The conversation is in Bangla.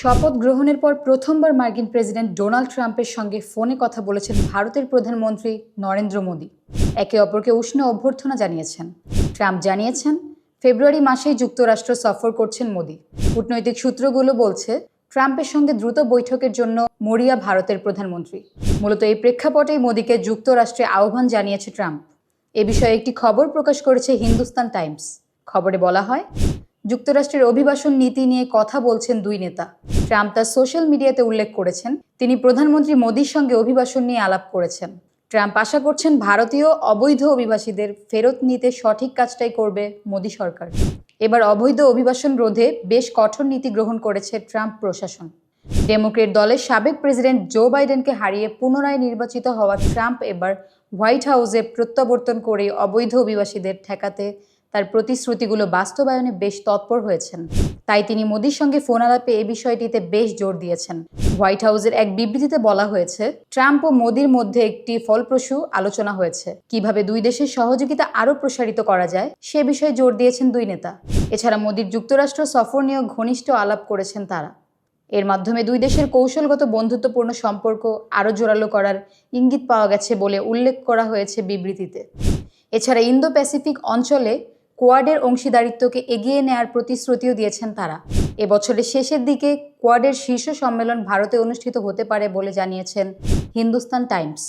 শপথ গ্রহণের পর প্রথমবার মার্কিন প্রেসিডেন্ট ডোনাল্ড ট্রাম্পের সঙ্গে ফোনে কথা বলেছেন ভারতের প্রধানমন্ত্রী নরেন্দ্র মোদী। একে অপরকে উষ্ণ অভ্যর্থনা জানিয়েছেন। ট্রাম্প জানিয়েছেন, ফেব্রুয়ারি মাসেই যুক্তরাষ্ট্র সফর করছেন মোদী। কূটনৈতিক সূত্রগুলো বলছে, ট্রাম্পের সঙ্গে দ্রুত বৈঠকের জন্য মরিয়া ভারতের প্রধানমন্ত্রী। মূলত এই প্রেক্ষাপটেই মোদীকে যুক্তরাষ্ট্রে আহ্বান জানিয়েছে ট্রাম্প। এ বিষয়ে একটি খবর প্রকাশ করেছে হিন্দুস্তান টাইমস। খবরে বলা হয় যুক্তরাষ্ট্রের অভিবাসন নীতি নিয়ে কথা বলছেন দুই নেতা। ট্রাম্প তার সোশ্যাল মিডিয়াতে উল্লেখ করেছেন, তিনি প্রধানমন্ত্রী মোদীর সঙ্গে অভিবাসন নিয়ে আলাপ করেছেন। ট্রাম্প আশা করছেন ভারতীয় অবৈধ অভিবাসীদের ফেরত নিতে সঠিক কাজটাই করবে মোদী সরকার। এবার অবৈধ অভিবাসন রোধে বেশ কঠোর নীতি গ্রহণ করেছে ট্রাম্প প্রশাসন। ডেমোক্রেট দলের সাবেক প্রেসিডেন্ট জো বাইডেনকে হারিয়ে পুনরায় নির্বাচিত হওয়া ট্রাম্প এবার হোয়াইট হাউসে প্রত্যাবর্তন করে অবৈধ অভিবাসীদের ঠেকাতে তার প্রতিশ্রুতিগুলো বাস্তবায়নে বেশ তৎপর হয়েছেন। তাই তিনি মোদীর সঙ্গে ফোন আলাপে এই বিষয়টিতে বেশ জোর দিয়েছেন। হোয়াইট হাউসের এক বিবৃতিতে বলা হয়েছে, ট্রাম্প ও মোদীর মধ্যে একটি ফলপ্রসূ আলোচনা হয়েছে। কীভাবে দুই দেশের সহযোগিতা আরও প্রসারিত করা যায়, সে বিষয়ে জোর দিয়েছেন দুই নেতা। এছাড়া মোদীর যুক্তরাষ্ট্র সফর নিয়েও ঘনিষ্ঠ আলাপ করেছেন তারা। এর মাধ্যমে দুই দেশের কৌশলগত বন্ধুত্বপূর্ণ সম্পর্ক আরও জোরালো করার ইঙ্গিত পাওয়া গেছে বলে উল্লেখ করা হয়েছে বিবৃতিতে। এছাড়া ইন্দো প্যাসিফিক অঞ্চলে কোয়াডের অংশীদারিত্বকে এগিয়ে নেয়ার প্রতিশ্রুতিও দিয়েছেন তারা। এবছরের শেষের দিকে কোয়াডের শীর্ষ সম্মেলন ভারতে অনুষ্ঠিত হতে পারে বলে জানিয়েছেন হিন্দুস্তান টাইমস।